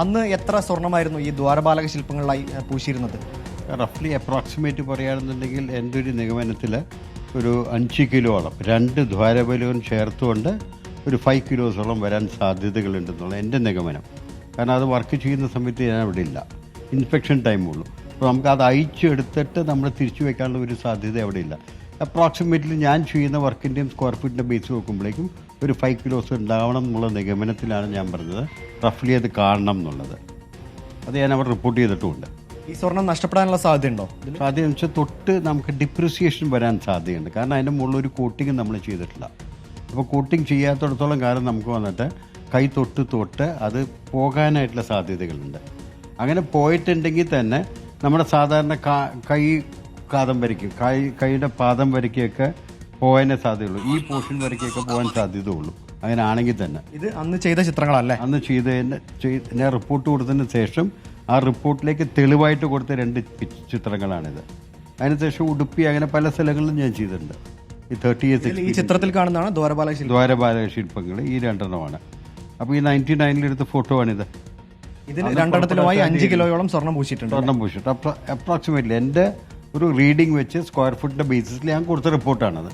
അന്ന് എത്ര സ്വർണമായിരുന്നു ഈ ദ്വാരപാലക ശില്പങ്ങളിലായി പൂശിയിരുന്നത്? റഫ്ലി അപ്രോക്സിമേറ്റ് പറയുകയാണെന്നുണ്ടെങ്കിൽ എന്റെ ഒരു നിഗമനത്തിൽ ഒരു അഞ്ച് കിലോളം രണ്ട് ദ്വാരബലവും ചേർത്തുകൊണ്ട് ഒരു ഫൈവ് കിലോസോളം വരാൻ സാധ്യതകളുണ്ടെന്നുള്ള എന്റെ നിഗമനം. കാരണം അത് വർക്ക് ചെയ്യുന്ന സമയത്ത് ഞാൻ അവിടെ ഇല്ല. ഇൻഫെക്ഷൻ ടൈമുള്ളൂ അപ്പോൾ നമുക്ക് അത് അയച്ചെടുത്തിട്ട് നമ്മൾ തിരിച്ചു വെക്കാനുള്ള ഒരു സാധ്യത അവിടെ ഇല്ല. അപ്രോക്സിമേറ്റ്ലി ഞാൻ ചെയ്യുന്ന വർക്കിന്റെയും സ്ക്വയർ ഫീറ്റിന്റെ ബേസ് നോക്കുമ്പോഴേക്കും ഒരു ഫൈവ് കിലോസ് ഉണ്ടാവണം എന്നുള്ള നിഗമനത്തിലാണ് ഞാൻ പറഞ്ഞത്. റഫ്ലി അത് കാണണം എന്നുള്ളത്. അത് ഞാൻ അവർ റിപ്പോർട്ട് ചെയ്തിട്ടുമുണ്ട്. ഈ സ്വർണം നഷ്ടപ്പെടാനുള്ള സാധ്യതയുണ്ടോ? സാധ്യത സാധ്യത വെച്ചാൽ തൊട്ട് നമുക്ക് ഡിപ്രിസിയേഷൻ വരാൻ സാധ്യതയുണ്ട്. കാരണം അതിന്റെ മുകളിൽ ഒരു കോട്ടിങ് നമ്മൾ ചെയ്തിട്ടില്ല. അപ്പോൾ കോട്ടിങ് ചെയ്യാത്തടത്തോളം കാലം നമുക്ക് വന്നിട്ട് കൈ തൊട്ട് തൊട്ട് അത് പോകാനായിട്ടുള്ള സാധ്യതകളുണ്ട്. അങ്ങനെ പോയിട്ടുണ്ടെങ്കിൽ തന്നെ നമ്മുടെ സാധാരണ കൈ കാതം വരയ്ക്കും. കൈ കൈയുടെ പാദം വരയ്ക്കൊക്കെ പോകാനേ സാധ്യതയുള്ളൂ. ഈ പോർഷൻ വരയ്ക്കൊക്കെ പോകാൻ സാധ്യതയുള്ളൂ. അങ്ങനെ ആണെങ്കിൽ തന്നെ. ഇത് അന്ന് ചെയ്ത ചിത്രങ്ങളല്ലേ? അന്ന് ചെയ്തതിന് ചെയ്- ഞാൻ റിപ്പോർട്ട് കൊടുത്തതിന് ശേഷം ആ റിപ്പോർട്ടിലേക്ക് തെളിവായിട്ട് കൊടുത്ത രണ്ട് ചിത്രങ്ങളാണിത്. അതിനുശേഷം ഉടുപ്പി അങ്ങനെ പല സ്ഥലങ്ങളിലും ഞാൻ ചെയ്തിട്ടുണ്ട്. ഈ തേർട്ടി ഇതിൽ ഈ ചിത്രത്തിൽ കാണുന്നതാണ് ദ്വാരപാല ദ്വാരപാല ശില്പങ്ങൾ ഈ രണ്ടെണ്ണമാണ്. അപ്പോൾ ഈ നയന്റി നയനിൽ എടുത്ത ഫോട്ടോ ആണിത്. ഇതിന് രണ്ടെണ്ണത്തിലുമായി അഞ്ച് കിലോയോളം സ്വർണം പൂശിയിട്ടുണ്ട്. സ്വർണം പൂശിയിട്ട് അപ്രോക്സിമേറ്റ്ലി എന്റെ ഒരു റീഡിംഗ് വെച്ച് സ്ക്വയർ ഫുട്ടിന്റെ ബേസിസിൽ ഞാൻ കൊടുത്ത റിപ്പോർട്ടാണത്